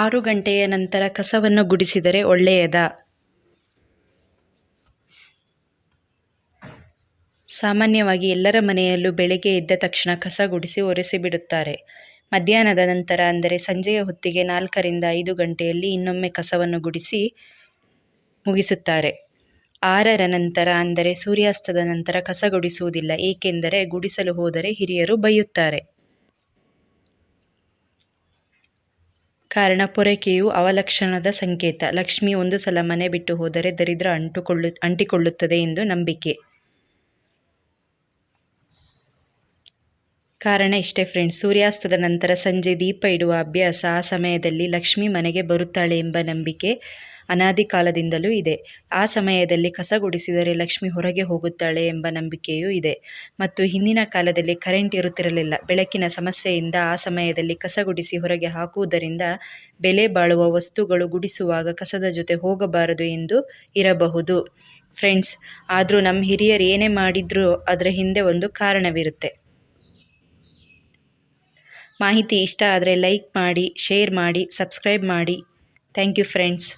ಆರು ಗಂಟೆಯ ನಂತರ ಕಸವನ್ನು ಗುಡಿಸಿದರೆ ಒಳ್ಳೆಯದಾ? ಸಾಮಾನ್ಯವಾಗಿ ಎಲ್ಲರ ಮನೆಯಲ್ಲೂ ಬೆಳಗ್ಗೆ ಎದ್ದ ತಕ್ಷಣ ಕಸ ಗುಡಿಸಿ ಒರೆಸಿಬಿಡುತ್ತಾರೆ. ಮಧ್ಯಾಹ್ನದ ನಂತರ ಅಂದರೆ ಸಂಜೆಯ ಹೊತ್ತಿಗೆ ನಾಲ್ಕರಿಂದ ಐದು ಗಂಟೆಯಲ್ಲಿ ಇನ್ನೊಮ್ಮೆ ಕಸವನ್ನು ಗುಡಿಸಿ ಮುಗಿಸುತ್ತಾರೆ. ಆರರ ನಂತರ ಅಂದರೆ ಸೂರ್ಯಾಸ್ತದ ನಂತರ ಕಸ ಗುಡಿಸುವುದಿಲ್ಲ, ಏಕೆಂದರೆ ಗುಡಿಸಲು ಹೋದರೆ ಹಿರಿಯರು ಬೈಯುತ್ತಾರೆ. ಕಾರಣ ಪೊರಕೆಯು ಅವಲಕ್ಷಣದ ಸಂಕೇತ. ಲಕ್ಷ್ಮಿ ಒಂದು ಸಲ ಮನೆ ಬಿಟ್ಟು ಹೋದರೆ ದರಿದ್ರ ಅಂಟುಕೊಳ್ಳು, ಅಂಟಿಕೊಳ್ಳುತ್ತದೆ ಎಂದು ನಂಬಿಕೆ. ಕಾರಣ ಇಷ್ಟೇ ಫ್ರೆಂಡ್ಸ್ ಸೂರ್ಯಾಸ್ತದ ನಂತರ ಸಂಜೆ ದೀಪ ಇಡುವ ಅಭ್ಯಾಸ ಆ ಸಮಯದಲ್ಲಿ ಲಕ್ಷ್ಮಿ ಮನೆಗೆ ಬರುತ್ತಾಳೆ ಎಂಬ ನಂಬಿಕೆ ಅನಾದಿ ಕಾಲದಿಂದಲೂ ಇದೆ. ಆ ಸಮಯದಲ್ಲಿ ಕಸ ಗುಡಿಸಿದರೆ ಲಕ್ಷ್ಮಿ ಹೊರಗೆ ಹೋಗುತ್ತಾಳೆ ಎಂಬ ನಂಬಿಕೆಯೂ ಇದೆ. ಮತ್ತು ಹಿಂದಿನ ಕಾಲದಲ್ಲಿ ಕರೆಂಟ್ ಇರುತ್ತಿರಲಿಲ್ಲ. ಬೆಳಕಿನ ಸಮಸ್ಯೆಯಿಂದ ಆ ಸಮಯದಲ್ಲಿ ಕಸ ಗುಡಿಸಿ ಹೊರಗೆ ಹಾಕುವುದರಿಂದ ಬೆಲೆ ಬಾಳುವ ವಸ್ತುಗಳು ಗುಡಿಸುವಾಗ ಕಸದ ಜೊತೆ ಹೋಗಬಾರದು ಎಂದು ಇರಬಹುದು. ಫ್ರೆಂಡ್ಸ್ ಆದರೂ ನಮ್ಮ ಹಿರಿಯರು ಏನೇ ಮಾಡಿದರೂ ಅದರ ಹಿಂದೆ ಒಂದು ಕಾರಣವಿರುತ್ತೆ. ಮಾಹಿತಿ ಇಷ್ಟ ಆದರೆ ಲೈಕ್ ಮಾಡಿ ಶೇರ್ ಮಾಡಿ ಸಬ್ಸ್ಕ್ರೈಬ್ ಮಾಡಿ. Thank you friends